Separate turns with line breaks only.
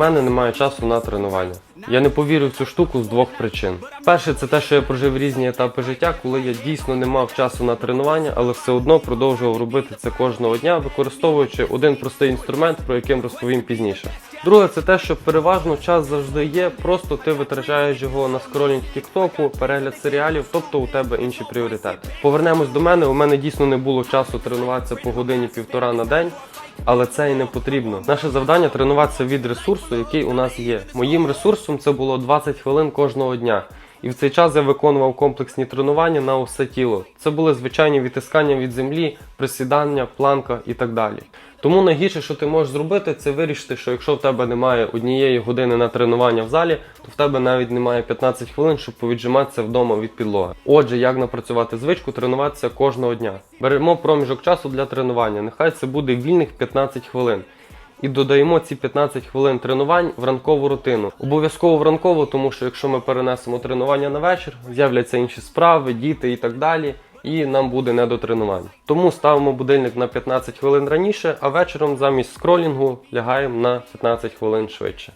мене немає часу на тренування. Я не повірю в цю штуку з двох причин. Перше, це те, що я прожив різні етапи життя, коли я дійсно не мав часу на тренування, але все одно продовжував робити це кожного дня, використовуючи один простий інструмент, про який розповім пізніше. Друге, це те, що переважно час завжди є, просто ти витрачаєш його на скролінг тіктоку, перегляд серіалів, тобто у тебе інші пріоритети. Повернемось до мене. У мене дійсно не було часу тренуватися по годині півтора на день. Але це і не потрібно. Наше завдання тренуватися від ресурсу, який у нас є. Моїм ресурсом це було 20 хвилин кожного дня. І в цей час я виконував комплексні тренування на усе тіло. Це були звичайні відтискання від землі, присідання, планка і так далі. Тому найгірше, що ти можеш зробити, це вирішити, що якщо в тебе немає однієї години на тренування в залі, то в тебе навіть немає 15 хвилин, щоб повіджиматися вдома від підлоги. Отже, як напрацювати звичку тренуватися кожного дня. Беремо проміжок часу для тренування. Нехай це буде вільних 15 хвилин. І додаємо ці 15 хвилин тренувань в ранкову рутину. Обов'язково в ранкову, тому що якщо ми перенесемо тренування на вечір, з'являться інші справи, діти і так далі. І нам буде не до тренувань. Тому ставимо будильник на 15 хвилин раніше, а вечором замість скролінгу лягаємо на 15 хвилин швидше.